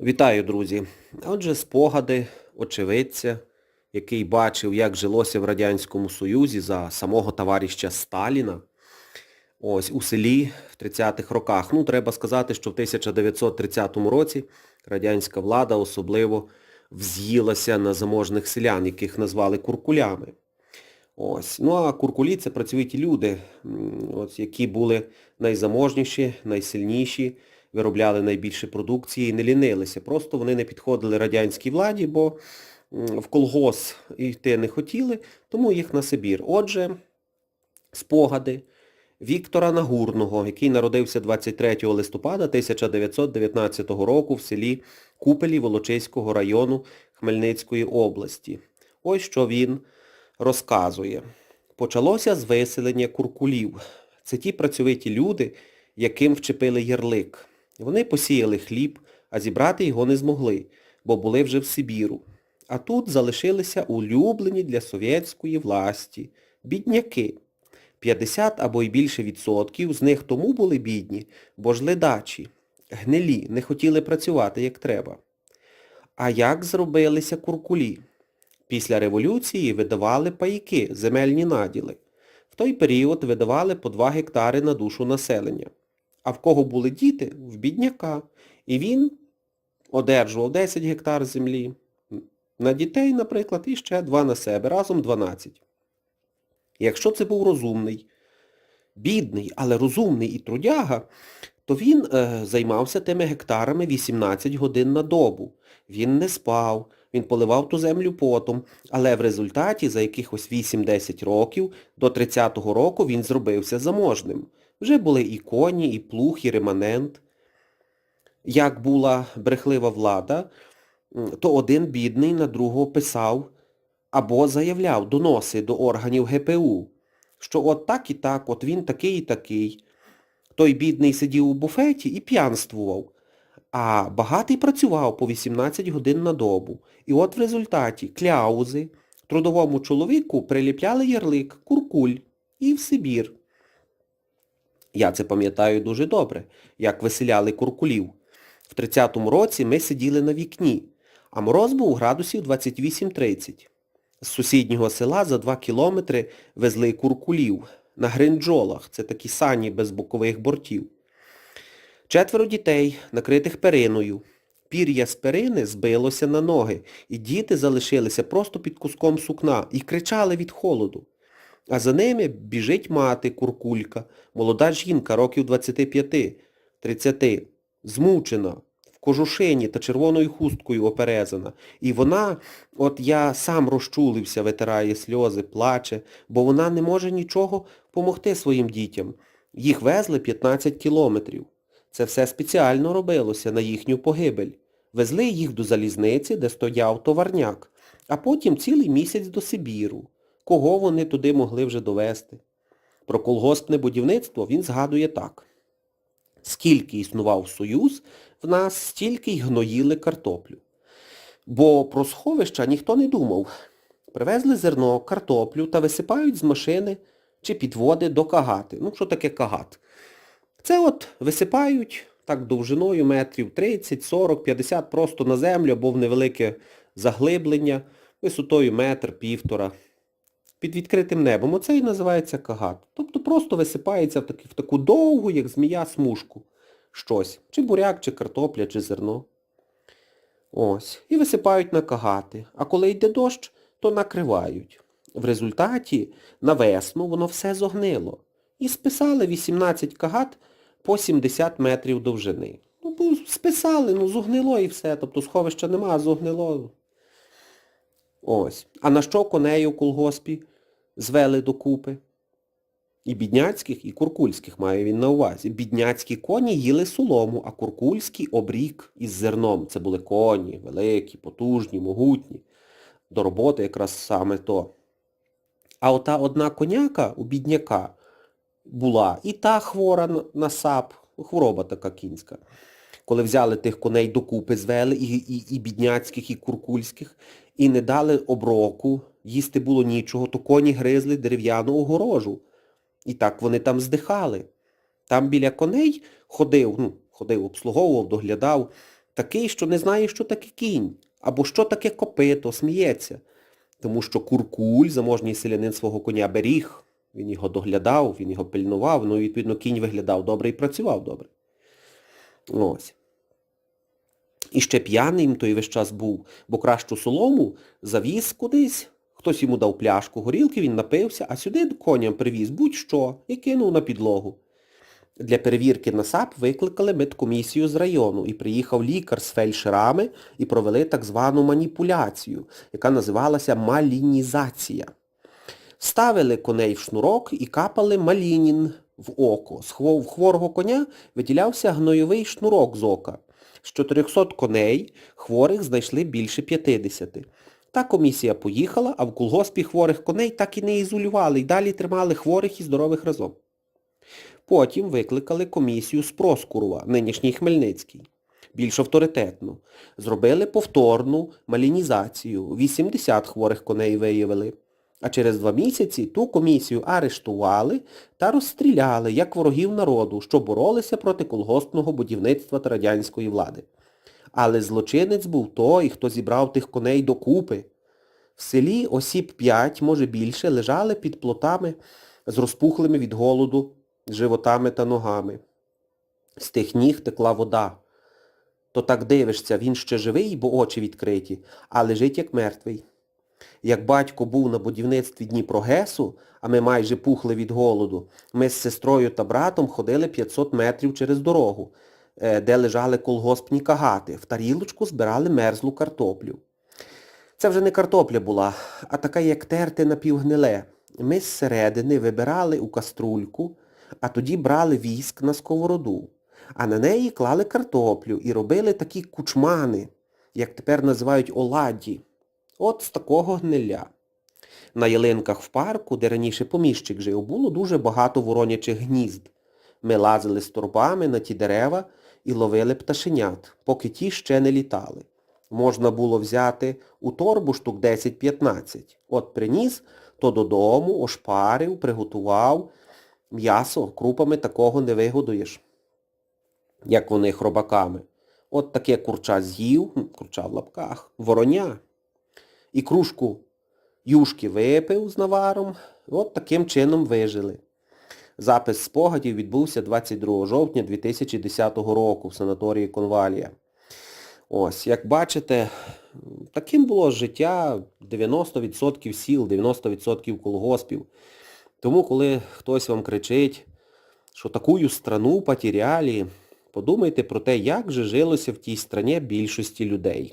Вітаю, друзі! Отже, спогади очевидця, який бачив, як жилося в Радянському Союзі за самого товариша Сталіна. Ось у селі в 30-х роках. Ну, треба сказати, що в 1930 році радянська влада особливо вз'їлася на заможних селян, яких назвали куркулями. Ось. Ну а куркулі це працьовиті люди, от, які були найзаможніші, найсильніші, виробляли найбільше продукції і не лінилися. Просто вони не підходили радянській владі, бо в колгосп йти не хотіли, тому їх на Сибір. Отже, спогади Віктора Нагурного, який народився 23 листопада 1919 року в селі Купелі Волочиського району Хмельницької області. Ось що він розказує. Почалося з виселення куркулів. Це ті працьовиті люди, яким вчепили ярлик. Вони посіяли хліб, а зібрати його не змогли, бо були вже в Сибіру. А тут залишилися улюблені для совєтської власті бідняки. 50 або й більше відсотків з них тому були бідні, бо ж ледачі, гнилі, не хотіли працювати як треба. А як зробилися куркулі? Після революції видавали пайки, земельні наділи. В той період видавали по 2 гектари на душу населення. А в кого були діти? В бідняка. І він одержував 10 гектар землі. На дітей, наприклад, і ще 2 на себе, разом 12. Якщо це був розумний, бідний, але розумний і трудяга, то він е, займався тими гектарами 18 годин на добу. Він не спав, він поливав ту землю потом, але в результаті за якихось 8-10 років до 30-го року він зробився заможним. Вже були і коні, і плуг, і реманент. Як була брехлива влада, то один бідний на другого писав або заявляв доноси до органів ГПУ, що от так і так, от він такий і такий. Той бідний сидів у буфеті і п'янствував, а багатий працював по 18 годин на добу. І от в результаті кляузи трудовому чоловіку приліпляли ярлик «Куркуль» і в Сибір. Я це пам'ятаю дуже добре, як виселяли куркулів. В 30-му році ми сиділи на вікні, а мороз був градусів 28-30. З сусіднього села за 2 кілометри везли куркулів на гринджолах, це такі сані без бокових бортів. Четверо дітей, накритих периною. Пір'я з перини збилося на ноги, і діти залишилися просто під куском сукна і кричали від холоду. А за ними біжить мати, куркулька, молода жінка років 25-30, змучена, в кожушині та червоною хусткою оперезана. І вона, от я сам розчулився, витирає сльози, плаче, бо вона не може нічого помогти своїм дітям. Їх везли 15 кілометрів. Це все спеціально робилося на їхню погибель. Везли їх до залізниці, де стояв товарняк, а потім цілий місяць до Сибіру. Кого вони туди могли вже довести? Про колгоспне будівництво він згадує так. Скільки існував Союз, в нас стільки й гноїли картоплю. Бо про сховища ніхто не думав. Привезли зерно, картоплю та висипають з машини чи підводи до кагати. Ну, що таке кагат? Це от висипають так довжиною метрів 30, 40, 50 просто на землю або в невелике заглиблення, висотою метр, півтора. Під відкритим небом. Оце і називається кагат. Тобто просто висипається в, таки, в таку довгу, як змія, смужку. Щось. Чи буряк, чи картопля, чи зерно. Ось. І висипають на кагати. А коли йде дощ, то накривають. В результаті на весну воно все зогнило. І списали 18 кагат по 70 метрів довжини. Ну, списали, ну зогнило і все. Тобто сховища нема, зогнило. Ось. А на що коней у колгоспі звели докупи? І бідняцьких, і куркульських має він на увазі. Бідняцькі коні їли солому, а куркульські обрік із зерном. Це були коні, великі, потужні, могутні. До роботи якраз саме то. А ота одна коняка у бідняка була і та хвора на сап, хвороба така кінська. Коли взяли тих коней докупи, звели і, і, і бідняцьких, і куркульських, і не дали оброку, їсти було нічого, то коні гризли дерев'яну огорожу. І так вони там здихали. Там біля коней ходив, ну, ходив, обслуговував, доглядав Такий, що не знає, що таке кінь, або що таке копито, сміється. Тому що Куркуль, заможній селянин свого коня беріг, він його доглядав, він його пильнував, ну відповідно кінь виглядав добре і працював добре. Ось. І ще п'яним той весь час був, бо кращу солому завіз кудись, хтось йому дав пляшку горілки, він напився, а сюди коням привіз будь-що і кинув на підлогу. Для перевірки на САП викликали медкомісію з району і приїхав лікар з фельдшерами і провели так звану маніпуляцію, яка називалася малінізація. Ставили коней в шнурок і капали малінін в око. З хворого коня виділявся гнойовий шнурок з ока. З 400 коней хворих знайшли більше 50. Та комісія поїхала, а в колгоспі хворих коней так і не ізолювали і далі тримали хворих і здорових разом. Потім викликали комісію з Проскурова, нинішній Хмельницький. Більш авторитетну. Зробили повторну малінізацію. 80 хворих коней виявили. А через два місяці ту комісію арештували та розстріляли як ворогів народу, що боролися проти колгоспного будівництва та радянської влади. Але злочинець був той, хто зібрав тих коней докупи. В селі осіб п'ять, може більше, лежали під плотами з розпухлими від голоду животами та ногами. З тих ніг текла вода. То так дивишся, він ще живий, бо очі відкриті, а лежить як мертвий. Як батько був на будівництві Дніпрогесу, а ми майже пухли від голоду, ми з сестрою та братом ходили 500 метрів через дорогу, де лежали колгоспні кагати, в тарілочку збирали мерзлу картоплю. Це вже не картопля була, а така, як терти напівгниле. Ми зсередини вибирали у каструльку, а тоді брали віск на сковороду, а на неї клали картоплю і робили такі кучмани, як тепер називають оладді. От з такого гниля. На ялинках в парку, де раніше поміщик жив, було дуже багато воронячих гнізд. Ми лазили з торбами на ті дерева і ловили пташенят, поки ті ще не літали. Можна було взяти у торбу штук 10-15. От приніс, то додому, ошпарив, приготував. М'ясо крупами такого не вигодуєш, як вони хробаками. От таке курча з'їв, курча в лапках, вороня. І кружку юшки випив з наваром, от таким чином вижили. Запис спогадів відбувся 22 жовтня 2010 року в санаторії Конвалія. Ось, як бачите, таким було життя 90% сіл, 90% колгоспів. Тому, коли хтось вам кричить, що таку страну потеряли, подумайте про те, як же жилося в тій страні більшості людей.